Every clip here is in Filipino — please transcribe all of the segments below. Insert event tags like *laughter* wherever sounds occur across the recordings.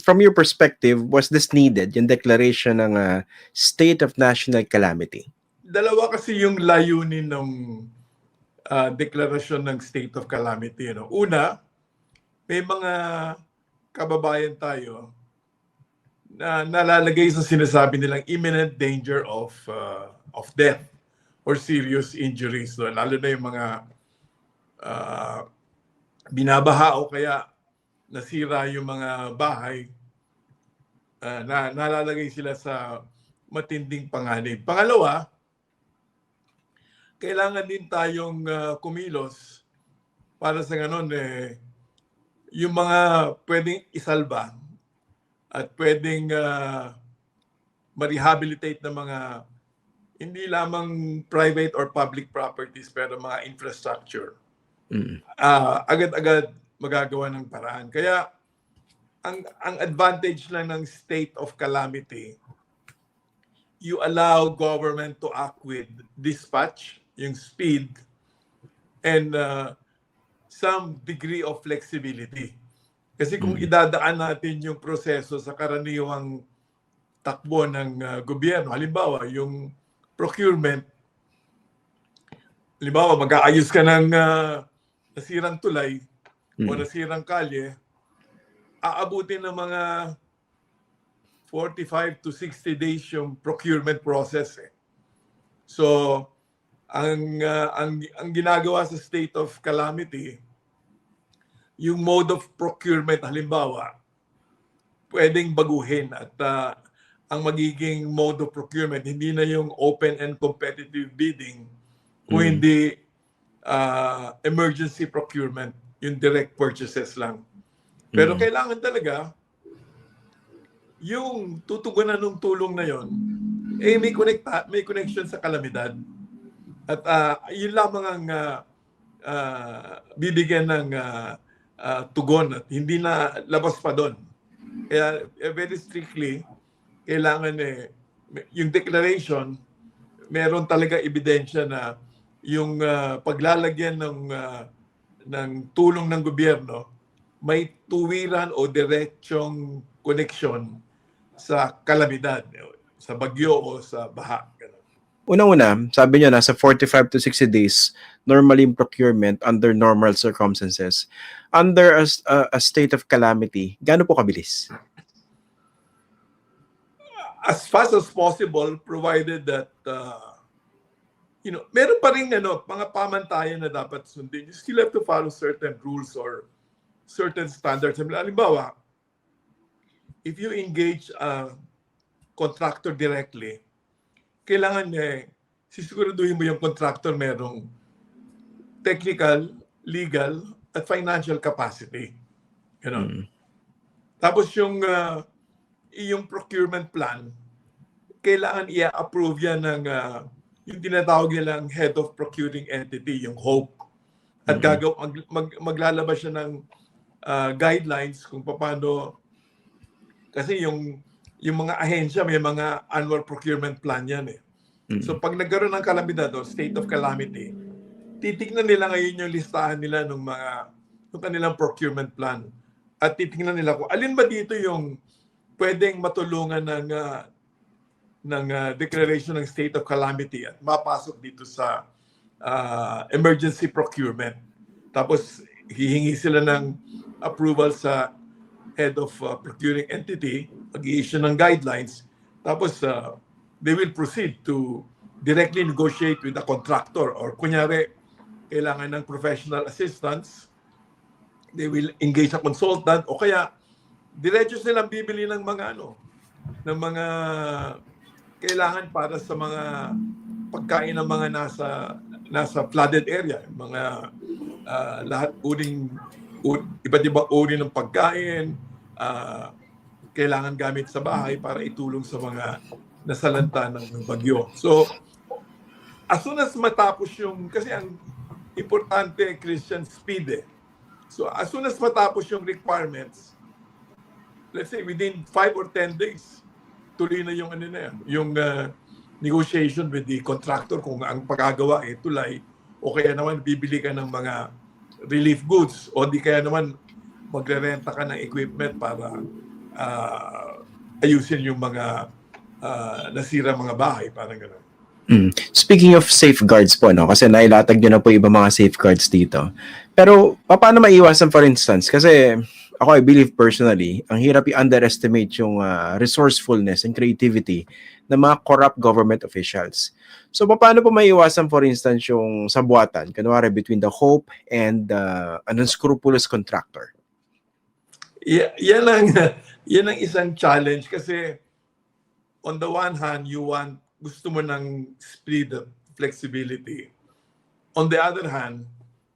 from your perspective, was this needed, yung declaration ng ah, state of national calamity? dalawa kasi yung layunin ng ah, deklarasyon ng state of calamity. No? Una, may mga kababayan tayo na nalalagay sa sinasabi nilang imminent danger of ah, of death or serious injuries. No? Lalo na yung mga ah, binabaha o kaya nasira yung mga bahay ah, na nalalagay sila sa matinding panganib. Pangalawa, kailangan din tayong ah, kumilos para sa ganun eh yung mga pwedeng isalba at pwedeng ah, ma-rehabilitate ng mga hindi lamang private or public properties pero mga infrastructure Mm. ah, agad-agad magagawa ng paraan. Kaya ang ang advantage lang ng state of calamity, you allow government to act with dispatch, yung speed, and uh, some degree of flexibility. Kasi kung Mm. idadaan natin yung proseso sa karaniwang takbo ng uh, gobyerno, halimbawa yung procurement, halimbawa mag-aayos ka ng uh, nasirang tulay o Mm. nasirang kalye, aabutin ng mga 45 to 60 days yung procurement process eh. So, ang, ah, ang, ang ginagawa sa state of calamity, yung mode of procurement, halimbawa, pwedeng baguhin at ah, ang magiging mode of procurement, hindi na yung open and competitive bidding, Mm. hindi ah, emergency procurement, yung direct purchases lang. Pero Mm. kailangan talaga yung tutugunan ng tulong na yon eh may connecta, may connection sa kalamidad. At ah, yun lamang ang ah, ah, bibigyan ng ah, ah, tugon at hindi na labas pa doon. Kaya eh, very strictly kailangan eh yung declaration meron talaga ebidensya na yung ah, paglalagyan ng ah, ng tulong ng gobyerno may tuwiran o diretsong connection sa kalamidad, sa bagyo o sa baha. Ganun. Una-una, sabi niyo nasa 45 to 60 days normally in procurement under normal circumstances. Under a, a- a state of calamity, gaano po kabilis? As fast as possible, provided that, uh, you know, meron pa rin ano, mga pamantayan na dapat sundin. You still have to follow certain rules or certain standards. Halimbawa, if you engage a contractor directly, kailangan eh, sisiguraduhin mo yung contractor merong technical, legal, at financial capacity. Ganon. Mm. Tapos yung ah, yung procurement plan, kailangan i-approve yan ng ah, yung tinatawag nilang head of procuring entity, yung HOPE. At Mhm. gagaw, mag, mag- maglalabas siya ng ah, guidelines kung paano kasi yung yung mga ahensya may mga annual procurement plan yan eh. Mm. So pag nagkaroon ng kalamidad o state of calamity, titignan nila ngayon yung listahan nila ng mga ng kanilang procurement plan. At titingnan nila kung alin ba dito yung pwedeng matulungan ng ah, ng ah, declaration ng state of calamity at mapasok dito sa ah, emergency procurement. Tapos hihingi sila ng approval sa head of ah, procuring entity, mag-i-issue ng guidelines. Tapos ah, they will proceed to directly negotiate with the contractor or kunyari kailangan ng professional assistance, they will engage a consultant o kaya diretso silang bibili ng mga ano ng mga kailangan para sa mga pagkain ng mga nasa nasa flooded area, mga ah, lahat uring u- iba't ibang uri ng pagkain, ah, kailangan gamit sa bahay para itulong sa mga nasalanta ng bagyo. So, as soon as matapos yung, kasi ang importante, Christian, speed eh. So, as soon as matapos yung requirements, let's say within 5 or 10 days, tuloy na yung ano na yan, yung uh, negotiation with the contractor kung ang pagkagawa ay tulay o kaya naman bibili ka ng mga relief goods o di kaya naman magre-renta ka ng equipment para ah, ayusin yung mga ah, nasira mga bahay, parang gano'n. Mm. Speaking of safeguards po, no? kasi nailatag nyo na po iba mga safeguards dito. Pero paano maiwasan for instance? Kasi ako I believe personally, ang hirap i-underestimate yung ah, resourcefulness and creativity ng mga corrupt government officials. So paano po maiwasan for instance yung sabuatan, kunwari between the hope and uh, an unscrupulous contractor? Y- yan ang *laughs* yan ang isang challenge kasi on the one hand you want gusto mo ng speed of flexibility on the other hand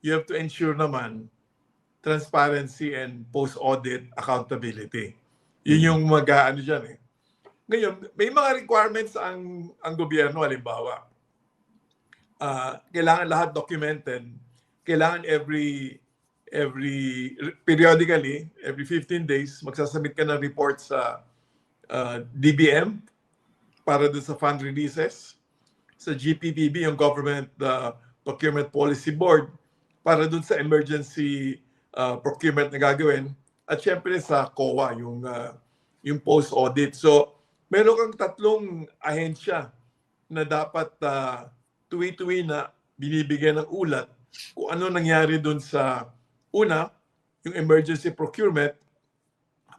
you have to ensure naman transparency and post audit accountability. Yun yung mag ano diyan eh. Ngayon may mga requirements ang ang gobyerno halimbawa. Ah kailangan lahat documented. Kailangan every every periodically every 15 days magsasubmit ka ng report sa uh, DBM para dun sa fund releases. Sa GPPB yung government uh, procurement policy board para dun sa emergency uh, procurement na gagawin at syempre sa COA yung uh, yung post audit so meron kang tatlong ahensya na dapat uh, tuwi-tuwi na binibigyan ng ulat kung ano nangyari dun sa una, yung emergency procurement.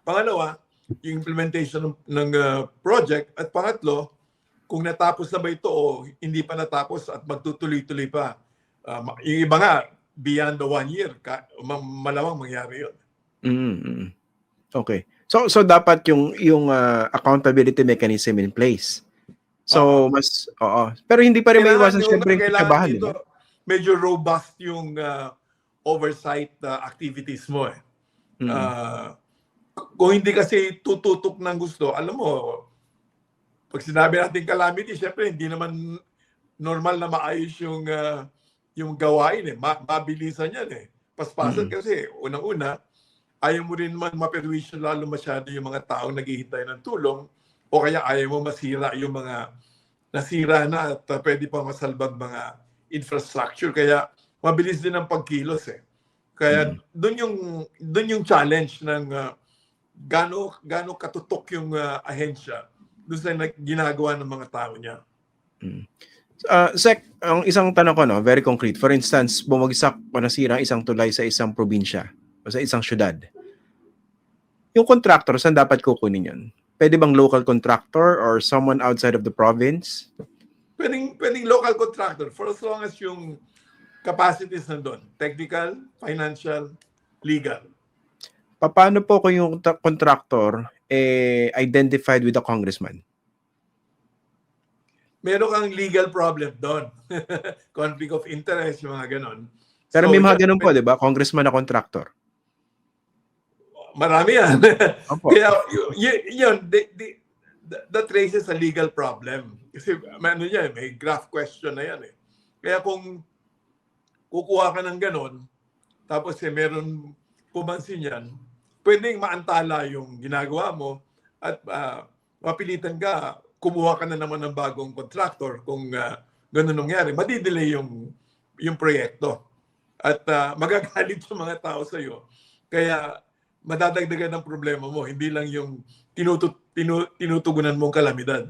Pangalawa, yung implementation ng, ng uh, project. At pangatlo, kung natapos na ba ito o hindi pa natapos at magtutuloy-tuloy pa. Uh, yung iba nga, beyond the one year, ka, ma- malamang mangyari yun. mm Okay. So so dapat yung yung ah, accountability mechanism in place. So Oo. mas oo. Pero hindi pa rin maiwasan yung- syempre yung di dito, ba? medyo robust yung uh, oversight uh, activities mo eh. Mm. Ah, kung hindi kasi tututok ng gusto, alam mo, pag sinabi natin calamity, syempre hindi naman normal na maayos yung ah, yung gawain eh. Ma- mabilisan yan eh. Paspasan Mm. kasi unang-una, ayaw mo rin man maperwisyo lalo masyado yung mga taong naghihintay ng tulong o kaya ayaw mo masira yung mga nasira na at uh, pwede pa masalbag mga infrastructure. Kaya mabilis din ang pagkilos eh. Kaya doon yung doon yung challenge ng uh, gaano gaano katutok yung uh, ahensya doon sa nag- ginagawa ng mga tao niya. Ah, Sec, ang isang tanong ko, no, very concrete. For instance, bumagsak o nasira ang isang tulay sa isang probinsya o sa isang syudad. Yung contractor, saan dapat kukunin yun? Pwede bang local contractor or someone outside of the province? Pwedeng, pwedeng local contractor for as long as yung capacities nandun. Technical, financial, legal. Paano po kung yung contractor eh, identified with a congressman? Meron kang legal problem doon. *laughs* Conflict of interest, yung mga ganon. Pero So, may mga ganun po, di ba? Congressman na contractor. Marami yan. Opo. *laughs* Kaya y- yun, the, the, that raises a legal problem. Kasi may ano yan, may graph question na yan eh. Kaya kung kukuha ka ng ganon, tapos eh, meron pumansin yan, pwedeng maantala yung ginagawa mo at ah, mapilitan ka, kumuha ka na naman ng bagong contractor kung uh, ganun nangyari. Madidelay yung, yung proyekto. At ah, magagalit yung mga tao sa'yo. Kaya madadagdagan ng problema mo, hindi lang yung tinutu- tinu- tinutugunan mong kalamidad.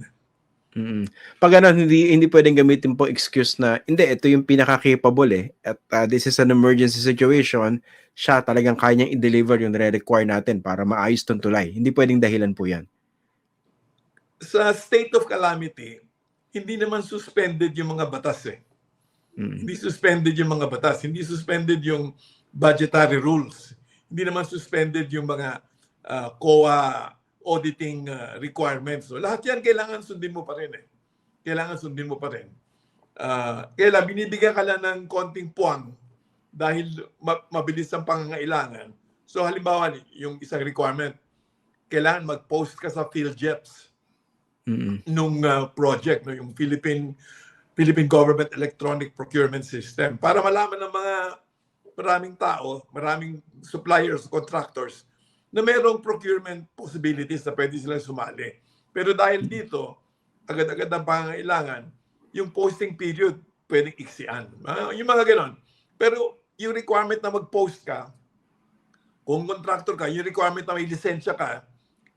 Mm. Pag ano, hindi, hindi pwedeng gamitin po excuse na, hindi, ito yung pinaka-capable eh. At uh, this is an emergency situation, siya talagang kaya niyang i-deliver yung re-require natin para maayos tong tulay. Hindi pwedeng dahilan po yan. Sa state of calamity, hindi naman suspended yung mga batas eh. Mm. Hindi suspended yung mga batas. Hindi suspended yung budgetary rules. Hindi naman suspended yung mga ah, COA auditing ah, requirements. So, lahat yan kailangan sundin mo pa rin eh. Kailangan sundin mo pa rin. Ah, kailan binibigyan ka lang ng konting puwang dahil ma- mabilis ang pangangailangan. So halimbawa, yung isang requirement, kailangan mag-post ka sa PhilJeps Mm. nung uh, project no yung Philippine Philippine Government Electronic Procurement System para malaman ng mga maraming tao, maraming suppliers, contractors na mayroong procurement possibilities na pwede silang sumali. Pero dahil dito, agad-agad ang pangangailangan, yung posting period pwedeng iksian. Ah, yung mga ganon. Pero yung requirement na mag-post ka, kung contractor ka, yung requirement na may lisensya ka,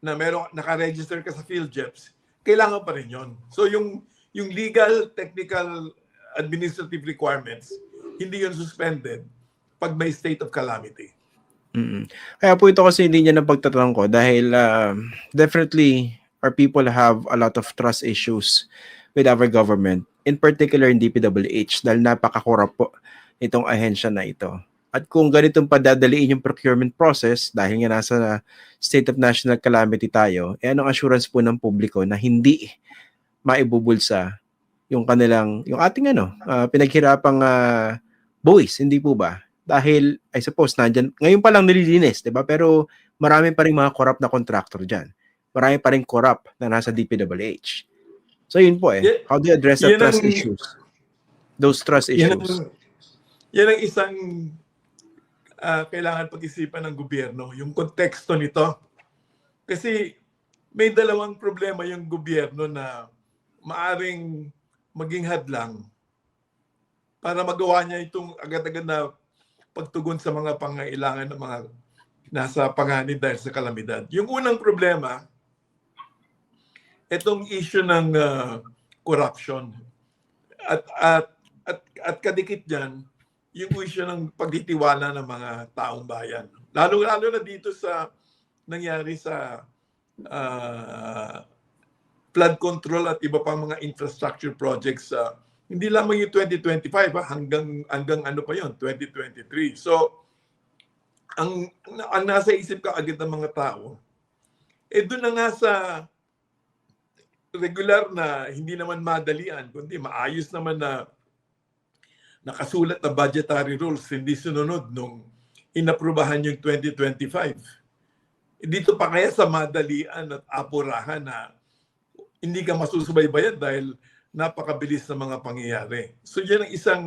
na meron naka-register ka sa PhilJeps, kailangan pa rin 'yon. So yung yung legal, technical, administrative requirements, hindi 'yon suspended pag may state of calamity. Mm. Kaya po ito kasi hindi niya napagtatanong ko dahil um, definitely our people have a lot of trust issues with our government, in particular in DPWH dahil napakakurap po itong ahensya na ito. At kung ganitong padadaliin yung procurement process dahil nga nasa state of national calamity tayo, eh anong assurance po ng publiko na hindi maibubulsa yung kanilang, yung ating ano, ah, pinaghirapang uh, buwis, hindi po ba? Dahil, I suppose, nandyan, ngayon pa lang nililinis, di ba? Pero marami pa rin mga corrupt na contractor dyan. Marami pa rin corrupt na nasa DPWH. So yun po eh. How do you address the trust ang- issues? Those trust Yan issues. ang, yan ang isang ah, kailangan pag-isipan ng gobyerno, yung konteksto nito. Kasi may dalawang problema yung gobyerno na maaring maging hadlang para magawa niya itong agad-agad na pagtugon sa mga pangailangan ng mga nasa panganib dahil sa kalamidad. Yung unang problema, itong issue ng ah, corruption. At, at, at, at kadikit dyan, yung issue ng pagtitiwala ng mga taong bayan. Lalo-lalo na dito sa nangyari sa ah, flood control at iba pang mga infrastructure projects sa hindi lamang yung 2025 ha, hanggang hanggang ano pa yon 2023. So ang ang nasa isip ka agad ng mga tao eh doon na nga sa regular na hindi naman madalian kundi maayos naman na nakasulat na budgetary rules hindi sinunod nung inaprubahan yung 2025. Dito pa kaya sa madalian at apurahan na hindi ka masusubaybayan dahil napakabilis ng mga pangyayari. So yan ang isang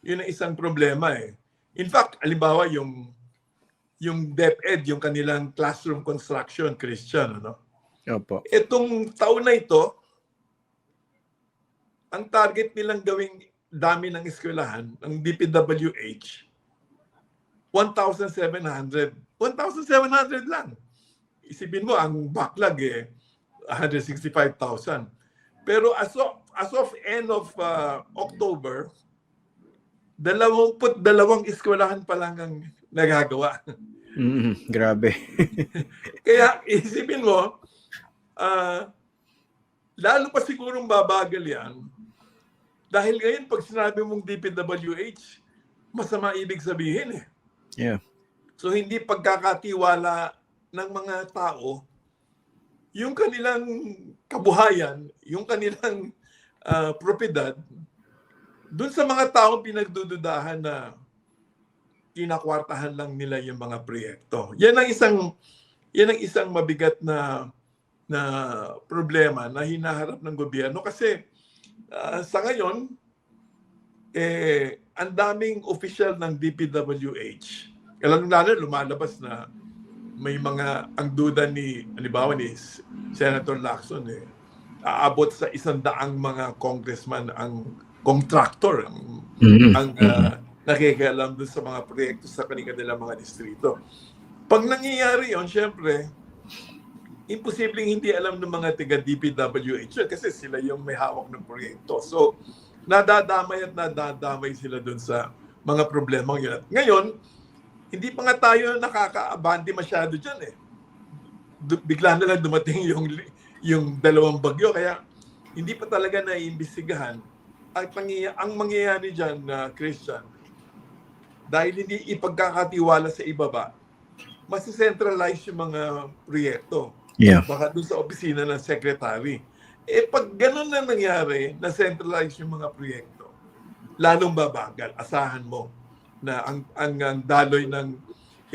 yun ang isang problema eh. In fact, halimbawa yung yung DepEd, yung kanilang classroom construction, Christian, ano? Opo. Itong taon na ito, ang target nilang gawing dami ng eskwelahan, ng DPWH, 1,700. 1,700 lang. Isipin mo, ang backlog eh, 165,000. Pero as of, as of end of uh, October, dalawamput dalawang eskwelahan pa lang ang nagagawa. Mm, grabe. *laughs* Kaya isipin mo, ah, lalo pa sigurong babagal yan. Dahil ngayon, pag sinabi mong DPWH, masama ibig sabihin eh. Yeah. So hindi pagkakatiwala ng mga tao yung kanilang kabuhayan, yung kanilang ah, propiedad dun sa mga taong pinagdududahan na kinakwartahan lang nila yung mga proyekto. Yan ang isang yan ang isang mabigat na na problema na hinaharap ng gobyerno kasi ah, sa ngayon eh ang daming official ng DPWH. Lalo lalo lumalabas na may mga ang duda ni halimbawa ni Senator Lacson eh aabot sa isang daang mga congressman ang contractor ang Mm, ang uh, nakikialam dun sa mga proyekto sa kanilang mga distrito. Pag nangyayari yon, syempre, imposibleng hindi alam ng mga taga DPWH kasi sila yung may hawak ng proyekto. So, nadadamay at nadadamay sila dun sa mga problemang yun. At ngayon, hindi pa nga tayo nakakaabante masyado dyan eh. Bigla na lang dumating yung, yung dalawang bagyo kaya hindi pa talaga naiimbestigahan ang, pangyay- ang mangyayari dyan na Christian, dahil hindi ipagkakatiwala sa ibaba, masicentralize yung mga proyekto. Yeah. Baka doon sa opisina ng secretary. Eh pag ganun na nangyari, na centralize yung mga proyekto, lalong babagal. Asahan mo na ang, ang, ang daloy ng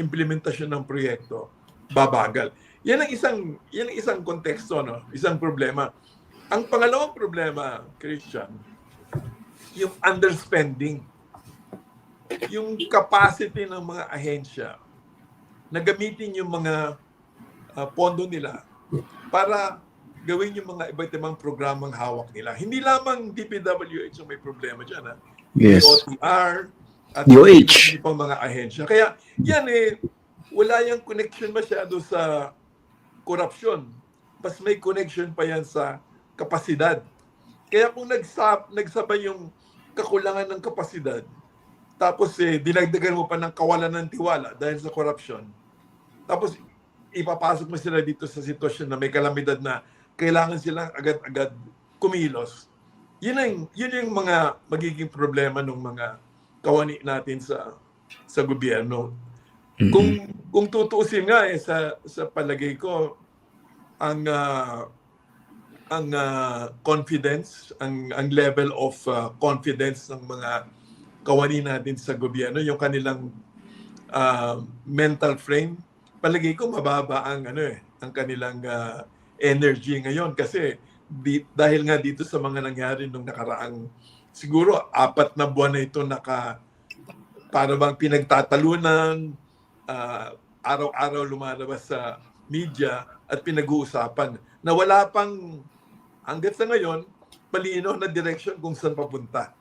implementasyon ng proyekto, babagal. Yan ang isang yan ang isang konteksto no, isang problema. Ang pangalawang problema, Christian, yung underspending. Yung capacity ng mga ahensya na gamitin yung mga uh, pondo nila para gawin yung mga iba't ibang programang hawak nila. Hindi lamang DPWH ang may problema dyan. Ha? Yes. OTR at DOH. pang mga ahensya. Kaya yan eh, wala yung connection masyado sa korupsyon, mas may connection pa yan sa kapasidad. Kaya kung nagsab nagsabay yung kakulangan ng kapasidad, tapos eh, dinagdagan mo pa ng kawalan ng tiwala dahil sa corruption, tapos ipapasok mo sila dito sa sitwasyon na may kalamidad na kailangan silang agad-agad kumilos. Yun ang yun yung mga magiging problema ng mga kawani natin sa sa gobyerno. Kung kung tutuusin nga eh sa sa palagay ko ang ah, ang ah, confidence, ang ang level of ah, confidence ng mga kawani natin sa gobyerno, yung kanilang ah, mental frame, palagay ko mababa ang ano eh, ang kanilang ah, energy ngayon kasi di, dahil nga dito sa mga nangyari nung nakaraang siguro apat na buwan na ito naka para bang pinagtatalunan, ah, araw-araw lumalabas sa media at pinag-uusapan na wala pang hanggat sa ngayon malinaw na direction kung saan papunta.